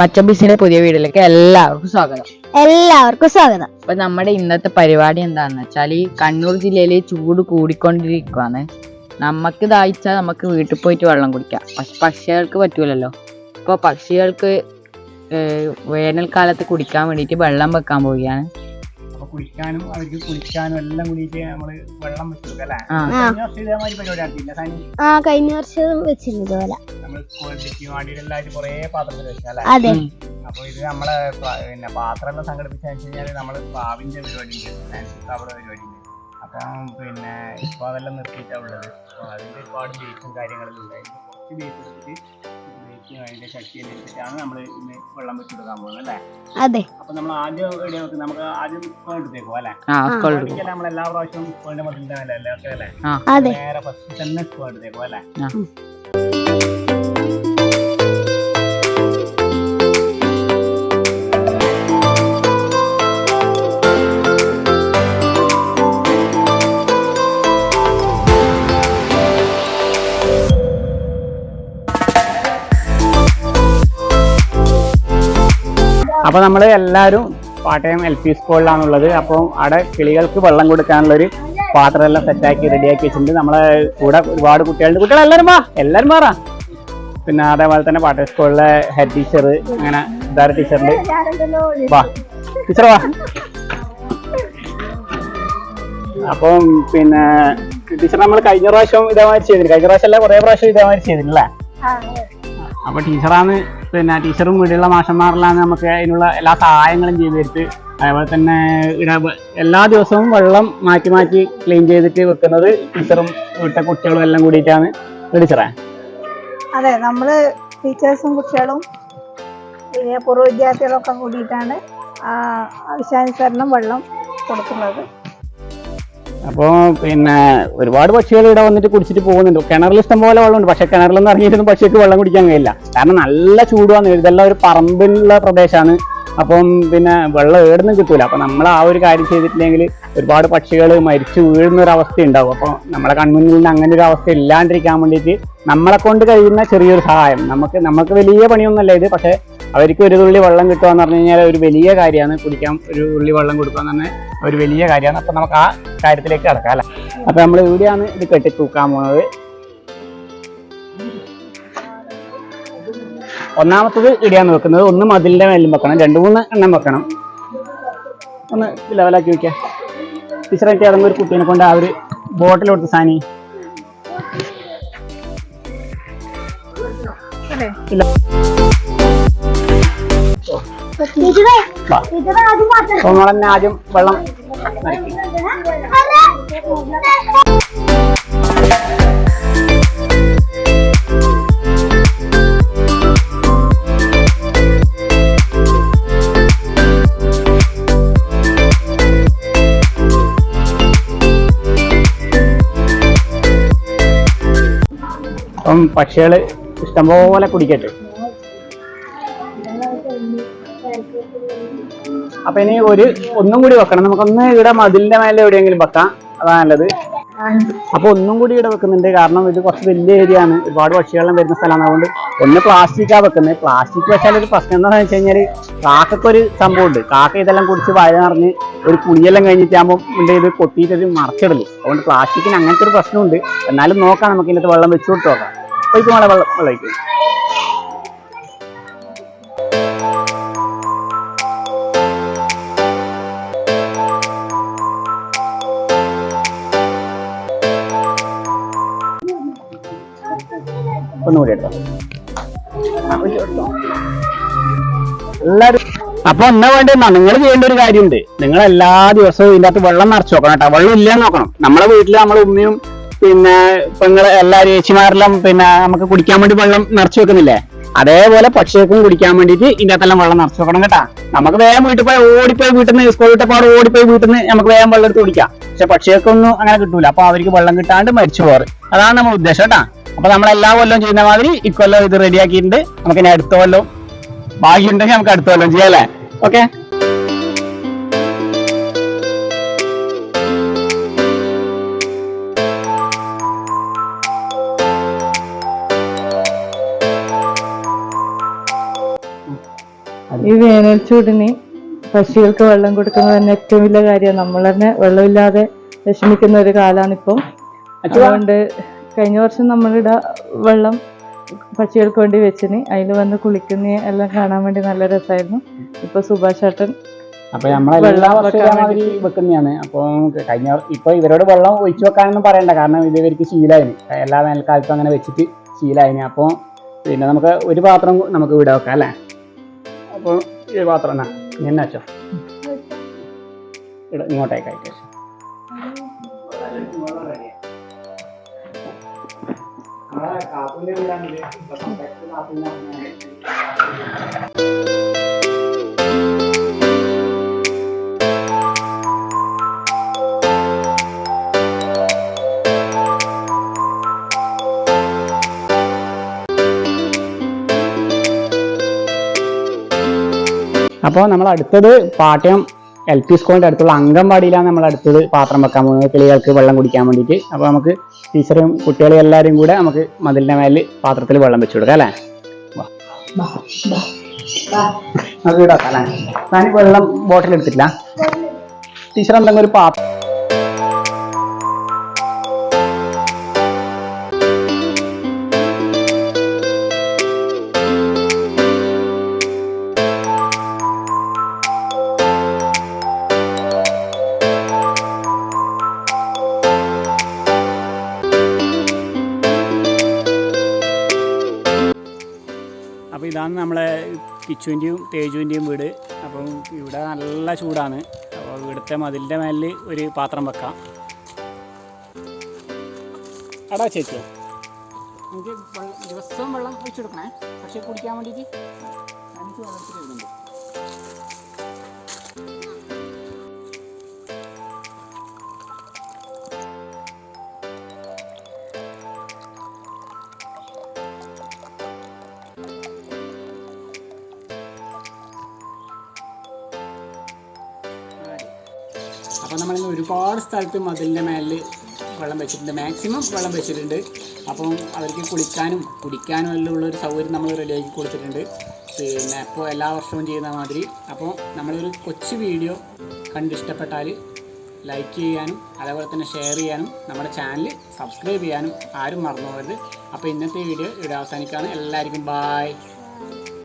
മച്ചബിസിന്റെ പുതിയ വീഡിയോയിലേക്ക് എല്ലാവർക്കും സ്വാഗതം. എല്ലാവർക്കും സ്വാഗതം. അപ്പൊ നമ്മുടെ ഇന്നത്തെ പരിപാടി എന്താന്ന് വെച്ചാൽ ഈ കണ്ണൂർ ജില്ലയിലെ ചൂട് കൂടിക്കൊണ്ടിരിക്കുവാണ്. നമുക്ക് ദാഹിച്ചാൽ നമുക്ക് വീട്ടിൽ പോയിട്ട് വെള്ളം കുടിക്കാം. പക്ഷെ പക്ഷികൾക്ക് പറ്റൂലല്ലോ. അപ്പോൾ പക്ഷികൾക്ക് വേനൽക്കാലത്ത് കുടിക്കാൻ വേണ്ടിയിട്ട് വെള്ളം വെക്കാൻ പോവുകയാണ്. കുളിക്കാനും അവർക്ക് കുളിക്കാനും എല്ലാം കൂടിയിട്ട് നമ്മൾ വെള്ളം വെച്ചു അല്ലേ? കഴിഞ്ഞ വർഷം ഇതേമാതിരി പരിപാടി നടത്തിയില്ല സാനി? ആ കഴിഞ്ഞ വർഷം വെച്ചിരുന്നു ഇതുപോലെ. നമ്മൾ കുറേ പാത്രത്തിൽ വെച്ചല്ലേ അതെ. അപ്പൊ ഇത് നമ്മളെ പിന്നെ പാത്രമെല്ലാം സംഘടിപ്പിച്ചു കഴിഞ്ഞാൽ നമ്മൾ പാവിന്റെ പരിപാടി ഉണ്ട് അവിടെ പരിപാടി ഉണ്ട്. അപ്പം പിന്നെ ഇപ്പൊ അതെല്ലാം നിർത്തിയിട്ടാ ഉള്ളത്. അപ്പൊ അതിന്റെ ഒരുപാട് ബേസും കാര്യങ്ങളെല്ലാം ഉണ്ടായിരുന്നു കുറച്ച് എടുത്തിട്ട് ബേസും അതിന്റെ എടുത്തിട്ടാണ് നമ്മൾ ഇന്ന് വെള്ളം വെച്ചെടുക്കാൻ പോകുന്നത് അല്ലേ? അതെ. അപ്പൊ നമ്മൾ ആദ്യം വെക്കുന്നത് നമുക്ക് ആദ്യം സ്കൂൾ എടുത്തേക്കോ അല്ലേ? നമ്മൾ എല്ലാ പ്രാവശ്യവും സ്കൂളിന്റെ അതെ. നേരെ ഫസ്റ്റ് തന്നെ സ്കൂൾ എടുത്തേക്കോ അല്ലേ? ആ. അപ്പൊ നമ്മൾ എല്ലാവരും പാട്ടയം എൽ പി സ്കൂളിലാണുള്ളത്. അപ്പം അവിടെ കിളികൾക്ക് വെള്ളം കൊടുക്കാനുള്ള ഒരു പാത്രം എല്ലാം സെറ്റാക്കി റെഡിയാക്കി വെച്ചിട്ടുണ്ട്. നമ്മളെ കൂടെ ഒരുപാട് കുട്ടികളുണ്ട്. കുട്ടികൾ എല്ലാവരും വാ. എല്ലാവരും മാറാ പിന്നെ അതേപോലെ തന്നെ പാട്ടയം സ്കൂളിലെ ഹെഡ് ടീച്ചർ അങ്ങനെ ഇതാര ടീച്ചറുണ്ട് വാ. ടീച്ചർ വാ. അപ്പം പിന്നെ ടീച്ചർ നമ്മൾ കഴിഞ്ഞ പ്രാവശ്യം ഇതേമാതിരി ചെയ്തില്ല? കഴിഞ്ഞ പ്രാവശ്യം അല്ല കുറേ പ്രാവശ്യം ഇതേമാതിരി ചെയ്തിട്ടില്ലേ? അപ്പൊ ടീച്ചറാണ് പിന്നെ ടീച്ചറും വീട്ടിലുള്ള മാഷന്മാരിലാണ് നമുക്ക് അതിനുള്ള എല്ലാ സഹായങ്ങളും ചെയ്തു തരുത്ത്. അതേപോലെ തന്നെ എല്ലാ ദിവസവും വെള്ളം മാറ്റി മാറ്റി ക്ലീൻ ചെയ്തിട്ട് വെക്കുന്നത് ടീച്ചറും വീട്ടിലെ കുട്ടികളും എല്ലാം കൂടിയിട്ടാണ്. ടീച്ചറെ? അതെ നമ്മൾ ടീച്ചേഴ്സും കുട്ടികളും പൂർവ വിദ്യാർത്ഥികളൊക്കെ കൂടിയിട്ടാണ് ആവശ്യാനുസരണം വെള്ളം കൊടുക്കുന്നത്. അപ്പോൾ പിന്നെ ഒരുപാട് പക്ഷികൾ ഇവിടെ വന്നിട്ട് കുടിച്ചിട്ട് പോകുന്നുണ്ട്. കിണറിൽ ഇഷ്ടം പോലെ വെള്ളമുണ്ട്. പക്ഷെ കിണറിലൊന്നും ഇറങ്ങിയിട്ടൊന്നും പക്ഷിക്ക് വെള്ളം കുടിക്കാൻ കഴിയില്ല. കാരണം നല്ല ചൂടുവാണ് ഇതെല്ലാം ഒരു പറമ്പിലുള്ള പ്രദേശമാണ് അപ്പം പിന്നെ വെള്ളം ഏടുന്നും കിട്ടൂല. അപ്പൊ നമ്മൾ ആ ഒരു കാര്യം ചെയ്തിട്ടില്ലെങ്കിൽ ഒരുപാട് പക്ഷികൾ മരിച്ചു വീഴുന്ന ഒരു അവസ്ഥ ഉണ്ടാവും അപ്പോൾ നമ്മളെ കൺമുന്നിൽ നിന്ന് അങ്ങനെ ഒരു അവസ്ഥ ഇല്ലാണ്ടിരിക്കാൻ വേണ്ടിയിട്ട് നമ്മളെ കൊണ്ട് കഴിയുന്ന ചെറിയൊരു സഹായം. നമുക്ക് നമുക്ക് വലിയ പണിയൊന്നുമല്ല ഇത്. പക്ഷെ അവർക്ക് ഒരു തുള്ളി വെള്ളം കിട്ടുക എന്ന് പറഞ്ഞു കഴിഞ്ഞാൽ ഒരു വലിയ കാര്യമാണ്. കുടിക്കാൻ ഒരു തുള്ളി വെള്ളം കൊടുക്കുക എന്ന് പറഞ്ഞാൽ ഒരു വലിയ കാര്യമാണ്. അപ്പം നമുക്ക് ആ കാര്യത്തിലേക്ക് കിടക്കാം അല്ലേ? അപ്പം നമ്മൾ ഇവിടെയാണ് ഇത് കെട്ടി തൂക്കാൻ പോകുന്നത് ഒന്നാമത്തത് ഇടിയാണ് വെക്കുന്നത്. ഒന്ന് മതിലിന്റെ മേലും വെക്കണം. രണ്ട് മൂന്ന് എണ്ണം വെക്കണം. ഒന്ന് ലെവലാക്കി വെക്കാം ടീച്ചറായിട്ട് ഏതെങ്കിലും ഒരു കുട്ടീനെ കൊണ്ട് ആ ഒരു ബോട്ടിൽ കൊടുത്ത് സാനി. ഇല്ല. നമ്മൾ തന്നെ ആദ്യം വെള്ളം നനയ്ക്കും. അപ്പം പക്ഷികൾ ഇഷ്ടംപോലെ കുടിക്കട്ടെ. അപ്പൊ ഇനി ഒരു ഒന്നും കൂടി വെക്കണം. നമുക്കൊന്ന് ഇവിടെ മതിലിന്റെ മേലെ എവിടെയെങ്കിലും വെക്കാം. അതാ നല്ലത്. അപ്പൊ ഒന്നും കൂടി ഇവിടെ വെക്കുന്നുണ്ട്. കാരണം ഇത് കുറച്ച് വലിയ ഏരിയ ആണ്. ഒരുപാട് പക്ഷികളെല്ലാം വരുന്ന സ്ഥലമാണ്. അതുകൊണ്ട് ഒന്ന് പ്ലാസ്റ്റിക്കാ വെക്കുന്നത്. പ്ലാസ്റ്റിക് വെച്ചാൽ ഒരു പ്രശ്നം എന്താണെന്ന് വെച്ച് കഴിഞ്ഞാൽ കാക്കക്കൊരു സംഭവം ഉണ്ട് കാക്ക ഇതെല്ലാം കുടിച്ച് വയ നിറഞ്ഞ് ഒരു കുഴിയെല്ലാം കഴിഞ്ഞിട്ടാകുമ്പോൾ ഉണ്ട് ഇത് കൊത്തിയിട്ട് ഒരു മറച്ചിടൽ. അതുകൊണ്ട് പ്ലാസ്റ്റിക്കിന് അങ്ങനത്തെ ഒരു പ്രശ്നമുണ്ട്. എന്നാലും നോക്കാം. നമുക്ക് ഇതിനകത്ത് വെള്ളം വെച്ചു കൊടുത്തു നോക്കാം. ഒഴിക്കും വെള്ളം വെള്ളം ഒന്നുകൂടി അപ്പൊ എന്നാ വേണ്ട? നിങ്ങൾ ചെയ്യേണ്ട ഒരു കാര്യമുണ്ട്. നിങ്ങൾ എല്ലാ ദിവസവും ഇതിന്റെ അകത്ത് വെള്ളം നിറച്ചു നോക്കണം കേട്ടോ. വെള്ളം ഇല്ലാന്ന് നോക്കണം. നമ്മളെ വീട്ടിൽ നമ്മളെ ഉമ്മയും പിന്നെ പെങ്ങളെ എല്ലാ ചേച്ചിമാരെല്ലാം പിന്നെ നമുക്ക് കുടിക്കാൻ വേണ്ടി വെള്ളം നിറച്ചു വെക്കുന്നില്ലേ? അതേപോലെ പക്ഷികൾക്കും കുടിക്കാൻ വേണ്ടിയിട്ട് ഇതിന്റെ അകത്തെല്ലാം വെള്ളം നിറച്ച് വെക്കണം കേട്ടാ. നമുക്ക് വേഗം വീട്ടിൽ പോയി ഓടിപ്പോയി വീട്ടിൽ നിന്ന് സ്കൂൾ വിട്ടപ്പാട് ഓടിപ്പോയി വീട്ടിൽ നിന്ന് നമുക്ക് വേഗം വെള്ളം എടുത്ത് കുടിക്കാം. പക്ഷെ പക്ഷികൾക്കൊന്നും അങ്ങനെ കിട്ടൂല. അപ്പൊ അവർക്ക് വെള്ളം കിട്ടാണ്ട് മരിച്ചു പോറ് അതാണ് നമ്മുടെ ഉദ്ദേശം കേട്ടാ. അപ്പൊ നമ്മൾ എല്ലാ കൊല്ലവും ചെയ്യുന്ന മാതിരി ഇക്കൊല്ലം ഇത് റെഡിയാക്കിയിട്ടുണ്ട് നമുക്ക് ഇനി അടുത്ത കൊല്ലം ഭാഗ്യമുണ്ടെങ്കിൽ നമുക്ക് അടുത്ത കൊല്ലം ചെയ്യാം അല്ലേ? ഓക്കെ ഈ വേനൽ പക്ഷികൾക്ക് വെള്ളം കൊടുക്കുന്നത് തന്നെ ഏറ്റവും വലിയ കാര്യമാണ്. നമ്മൾ തന്നെ വെള്ളമില്ലാതെ വിഷമിക്കുന്ന ഒരു കാലാണിപ്പം. അതുകൊണ്ട് കഴിഞ്ഞ വർഷം നമ്മളിവിടെ വെള്ളം പക്ഷികൾക്ക് വേണ്ടി വെച്ചിന്. അതിൽ വന്ന് കുളിക്കുന്ന എല്ലാം കാണാൻ വേണ്ടി നല്ല രസമായിരുന്നു. ഇപ്പൊ സുഭാഷ് ചേട്ടൻ അപ്പൊ നമ്മളെല്ലാ വർഷവും വെക്കുന്നതാണ്. അപ്പോൾ കഴിഞ്ഞ ഇപ്പൊ ഇവരോട് വെള്ളം ഒഴിച്ചു വെക്കാനൊന്നും പറയണ്ട. കാരണം ഇത് ഇവർക്ക് ശീലമായിന്. എല്ലാ വേനൽക്കാലത്തും അങ്ങനെ വെച്ചിട്ട് ശീലമായിന്. അപ്പോൾ പിന്നെ നമുക്ക് ഒരു പാത്രം നമുക്ക് ഇവിടെ വെക്കാം അല്ലേ? അപ്പോൾ ഈ പാത്രം എന്നാ? എന്നെ വെച്ചോ? കാപ്പിന്റെ ഇങ്ങോട്ടേക്കായിട്ട് വെച്ചോ. അപ്പോൾ നമ്മൾ അടുത്തത് പാട്ടയം എൽ പി സ്കൂളിന്റെ അടുത്തുള്ള അംഗൻവാടിയിലാണ് നമ്മൾ അടുത്തത് പാത്രം വെക്കാൻ പോകുന്നത്. കിളികൾക്ക് വെള്ളം കുടിക്കാൻ വേണ്ടിയിട്ട്. അപ്പോൾ നമുക്ക് ടീച്ചറും കുട്ടികളും എല്ലാവരും കൂടെ നമുക്ക് മതിലിന്റെ മേലിൽ പാത്രത്തിൽ വെള്ളം വെച്ച് കൊടുക്കാം അല്ലേ. നമുക്ക് വെക്കാം അല്ലേ? ഞാൻ വെള്ളം ബോട്ടിൽ എടുത്തിട്ടില്ല? ടീച്ചർ എന്തെങ്കിലും ഒരു പാത്രം കിച്ചുവിന്റെയും തേജുവിന്റെയും വീട്. അപ്പം ഇവിടെ നല്ല ചൂടാണ്. അപ്പോൾ ഇവിടുത്തെ മതിലിന്റെ മേലിൽ ഒരു പാത്രം വെക്കാം. അടാ ചേച്ചി. എനിക്ക് ദിവസവും വെള്ളം ഒഴിച്ചു കൊടുക്കണേ പക്ഷേ കുടിക്കാൻ വേണ്ടിയിട്ട് എനിക്ക് വെള്ളത്തിൽ വരുന്നുണ്ട് അപ്പോൾ നമ്മളിന്ന് ഒരുപാട് സ്ഥലത്ത് മതിലിന്റെ മേലിൽ വെള്ളം വെച്ചിട്ടുണ്ട്. മാക്സിമം വെള്ളം വെച്ചിട്ടുണ്ട്. അപ്പം അവർക്ക് കുളിക്കാനും കുടിക്കാനും എല്ലാം ഉള്ളൊരു സൗകര്യം നമ്മൾ റെഡിയാക്കി കൊടുത്തിട്ടുണ്ട്. പിന്നെ ഇപ്പോൾ എല്ലാ വർഷവും ചെയ്യുന്ന മാതിരി. അപ്പോൾ നമ്മളൊരു കൊച്ചു വീഡിയോ കണ്ടിഷ്ടപ്പെട്ടാൽ ലൈക്ക് ചെയ്യാനും അതേപോലെ തന്നെ ഷെയർ ചെയ്യാനും നമ്മുടെ ചാനൽ സബ്സ്ക്രൈബ് ചെയ്യാനും ആരും മറന്നു പോകരുത്. അപ്പോൾ ഇന്നത്തെ വീഡിയോ ഇവിടെ അവസാനിക്കുകയാണ്. എല്ലാവർക്കും ബായ്